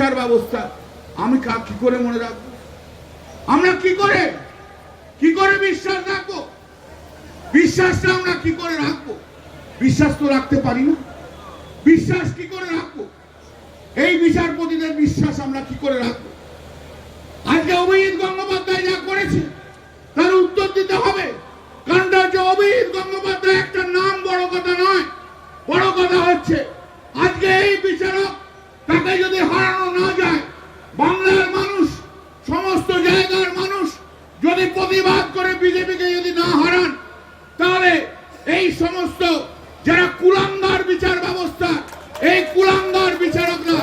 বিচার ব্যবস্থা। আমি কি করে মনে রাখব? আমরা কি করে? কি করে বিশ্বাস রাখব? বিশ্বাসটা আমরা কি করে রাখব? বিশ্বাস তো রাখতে পারি না। বিশ্বাস কি করে রাখব? এই বিচারপতিদের বিশ্বাস আমরা কি করে রাখব আজকে অভিজিৎ গঙ্গোপাধ্যায় যা করেছে তার উত্তর দিতে হবে কারণটা হচ্ছে অভিজিৎ গঙ্গোপাধ্যায় একটা নাম বড় কথা নয় বড় কথা হচ্ছে আজকে এই বিচারক তাকে যদি হারানো না যায় বাংলার মানুষ সমস্ত জায়গার মানুষ যদি প্রতিবাদ করে বিজেপিকে যদি না হারান, তাহলে এই সমস্ত যারা কুলাঙ্গার বিচার ব্যবস্থা, এই কুলাঙ্গার বিচারকরা,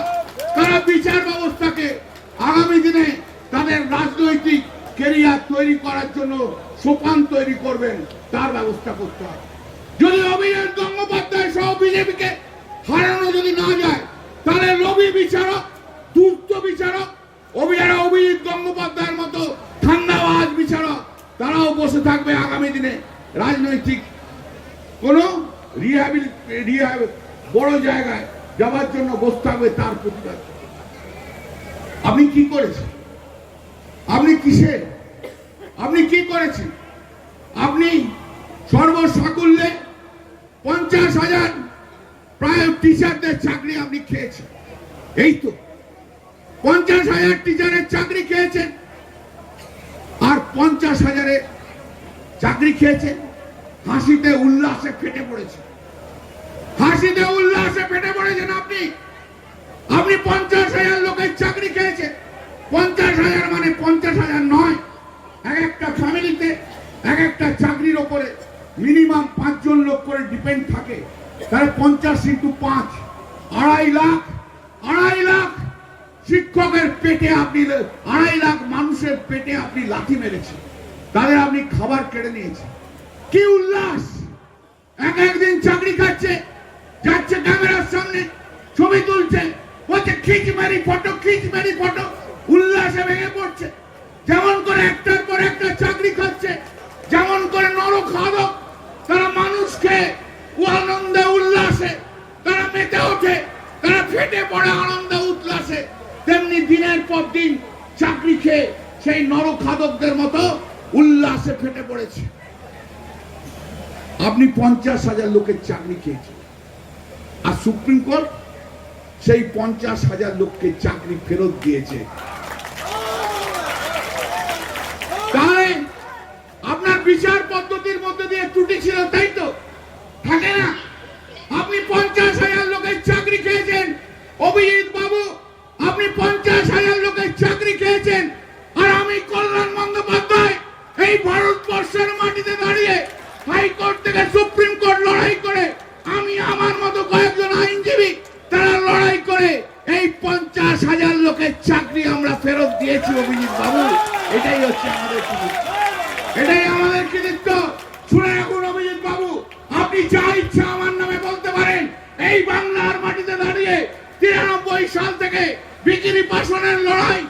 তারা বিচার ব্যবস্থাকে আগামী দিনে তাদের রাজনৈতিক কেরিয়ার তৈরি করার জন্য সোপান তৈরি করবেন, তার ব্যবস্থা করতে হবে। যদি অভিজিৎ গঙ্গোপাধ্যায় সহ বিজেপিকে হারানো যদি না যায়, তাহলে রবি বিচারক দুর্ত বিচারক অভিযারা অভিজিৎ গঙ্গোপাধ্যায়ের মতো বসে থাকবে আগামী দিনে রাজনৈতিক কোন রিহাবিল, রিহাব, বড় জায়গায় যাওয়ার জন্য বসে থাকবে তার প্রতিবাদ। আপনি কি করেছেন? আপনি কিসের আপনি কি করেছেন? আপনি সর্বসাকুল্যে পঞ্চাশ হাজার প্রায় টিচারদের চাকরি আপনি খেয়েছেন। এই তো, পঞ্চাশ হাজার টিচারের চাকরি খেয়েছেন। আর পঞ্চাশ হাজারের চাকরি খেয়েছেন হাসিতে উল্লাসে ফেটে পড়েছে। হাসিতে উল্লাসে ফেটে পড়েছেন আপনি। আপনি পঞ্চাশ হাজার লোকের চাকরি খেয়েছেন পঞ্চাশ হাজার মানে পঞ্চাশ হাজার নয়। এক একটা ফ্যামিলিতে, এক একটা চাকরির ওপরে মিনিমাম পাঁচজন লোক করে ডিপেন্ড থাকে। তাহলে পঞ্চাশ ইন্টু পাঁচ, আড়াই লাখ আড়াই লাখ শিক্ষকের পেটে আপনি আড়াই লাখ মানুষের পেটে আপনি লাথি মেরেছেন। তাদের আপনি খাবার কেড়ে নিয়েছেন। কি উল্লাস! এক একদিন চাকরি খাচ্ছে, যাচ্ছে ক্যামেরার সামনে, ছবি তুলছে, বলছে, খিচ মারি ফটো, খিচ মারি ফটো। উল্লাসে ভেঙে পড়ছে। যেমন করে একটার পর একটা চাকরি খাচ্ছে, যেমন করে নরখাদক তারা মানুষকে আনন্দে উল্লাসে, তারা মেতে ওঠে, তারা ফেটে পড়ে আনন্দে উল্লাসে। তেমনি দিনের পর দিন চাকরি খেয়ে সেই নর খাদকদের মতো উল্লাসে ফেটে পড়েছে। আপনি পঞ্চাশ হাজার লোকের চাকরি খেয়েছেন। আর সুপ্রিম কোর্ট সেই পঞ্চাশ হাজার লোককে চাকরি ফেরত দিয়েছে। আপনার বিচার পদ্ধতির মধ্যে দিয়ে ত্রুটি ছিল, তাই তো? থাকে না? আপনি পঞ্চাশ হাজার লোকের চাকরি খেয়েছেন। অভিজিৎ বাবু, আপনি পঞ্চাশ হাজার লোকের চাকরি খেয়েছেন। আর আমি কল্যাণ বন্দ্যোপাধ্যায় এই ভারতবর্ষের মাটিতে দাঁড়িয়ে হাইকোর্ট থেকে সুপ্রিম কোর্ট লড়াই করে আমি আমার মতো কয়েকজন আইনজীবী তারা লড়াই করে এই পঞ্চাশ হাজার লোকের চাকরি আমরা ফেরত দিয়েছি অভিজিৎ বাবু। এটাই হচ্ছে আমাদের কৃতিত্ব। এটাই আমাদের কৃতিত্ব। শুনে রাখুন অভিজিৎ বাবু, আপনি যা ইচ্ছা আমার নামে বলতে পারেন। এই বাংলার মাটিতে দাঁড়িয়ে তিরানব্বই সাল থেকে বিকিনি পাশনের লড়াই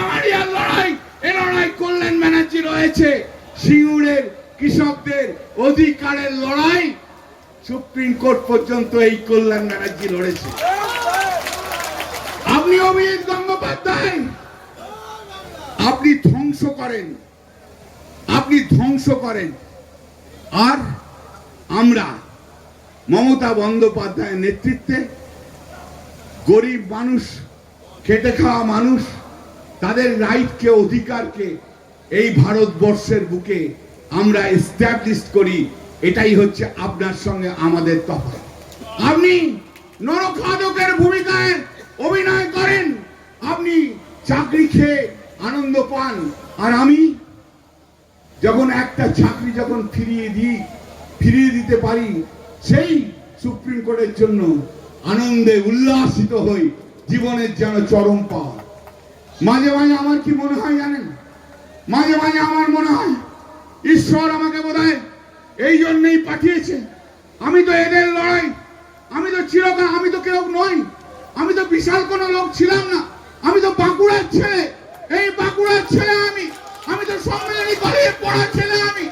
আমারিয়ার লড়াই, এ লড়াই ব্যানার্জি রয়েছে। সিঙ্গুরের কৃষকদের অধিকারের লড়াই সুপ্রিম কোর্ট পর্যন্ত এই কল্যাণ ব্যানার্জি লড়েছে। আপনি অভিজিৎ গঙ্গোপাধ্যায়, আপনি ধ্বংস করেন, আপনি ধ্বংস করেন। আর আমরা মমতা বন্দ্যোপাধ্যায়ের নেতৃত্বে গরিব মানুষ, খেটে খাওয়া মানুষ তাদের রাইটকে অধিকারকে এই ভারতবর্ষের বুকে আমরা এস্টাবলিশ করি, এটাই হচ্ছে আপনার সঙ্গে আমাদের তফাৎ। আপনি নরখাদকের ভূমিকায় অভিনয় করেন, আপনি চাকরি খেয়ে আনন্দ পান। আর আমি যখন একটা চাকরি যখন ফিরিয়ে দিই, ফিরিয়ে দিতে পারি, সেই সুপ্রিম কোর্টের জন্য আনন্দে উল্লাসিত হই, জীবনের যেন চরম পাওয়া। মাঝে মাঝে আমার কি মনে হয় জানেন? মাঝে মাঝে আমার মনে হয় ঈশ্বর আমাকে বোধ এই জন্যেই পাঠিয়েছে। আমি তো এদের লড়াই, আমি তো চিরকা আমি তো কেউ নই, আমি তো বিশাল কোনো লোক ছিলাম না, আমি তো বাঁকুড়ার ছেলে, এই বাঁকুড়ার ছেলে আমি আমি তো সম্মেলনী কলেজে পড়ার ছেলে আমি।